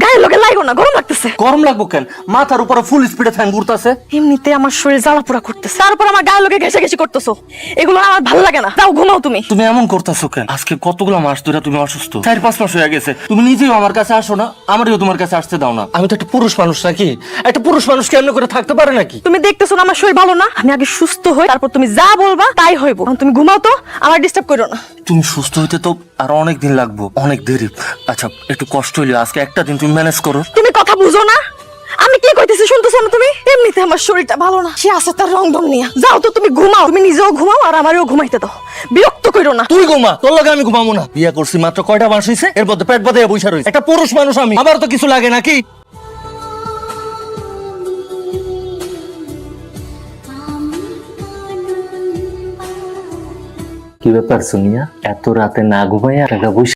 Gallo, লোকে না গরম লাগতেছে। গরম লাগবো কেন? মাথার উপরে ফুল স্পিডে ফ্যান ঘুরতাছে। এমনিতে আমার শরীর জ্বালা পোড়া করতেছে। তারপর আমার গায়ের লোকে ঘেসে ঘেসে করতেছো। এগুলো আমার ভালো লাগে না। যাও ঘুমাও তুমি। তুমি এমন করতেছো কেন? আজকে কতগুলো মাস ধরে তুমি অসুস্থ? চার পাঁচ মাস হয়ে গেছে। তুমি নিজেও আমার কাছে আসো না আমারও তোমার কাছে আসতে দাও না। আমি তো একটা পুরুষ মানুষ নাকি? একটা পুরুষ মানুষ কেমন করে থাকতে পারে নাকি? তুমি দেখতেছো না আমার শরীর ভালো না? আমি আগে সুস্থ হই তারপর তুমি যা বলবা তাই হইব। তুমি ঘুমাও তো আমার ডিস্টার্ব করো না। তুমি সুস্থ হইতে তো আর অনেক দিন লাগবো অনেক দেরি। আচ্ছা একটু কষ্ট হইলে। আজকে একটা দিন তুমি ম্যানেজ করো তুমি কথা বুঝো না? আমি কি কইতেছি শুনতেছো না তুমি? এমনিতে আমার শরীরটা ভালো না। সে আছে তার রং দম নিয়ে। যাও তো তুমি ঘুমাও। তুমি নিজেও ঘুমাও আর আমারও ঘুমাইতে দাও। বিরক্ত করো না। তুই ঘুমা। তোর লগে আমি ঘুমাবো না। বিয়ে করছি মাত্র কয়টা মাস হইছে? এর মধ্যে পেট বাদে বৈশা রয়েছে একটা পুরুষ মানুষ আমি। আমার তো কিছু লাগে নাকি? কি ব্যাপার সোনিয়া? এত রাতে না ঘুমাইয়া টাকা বসে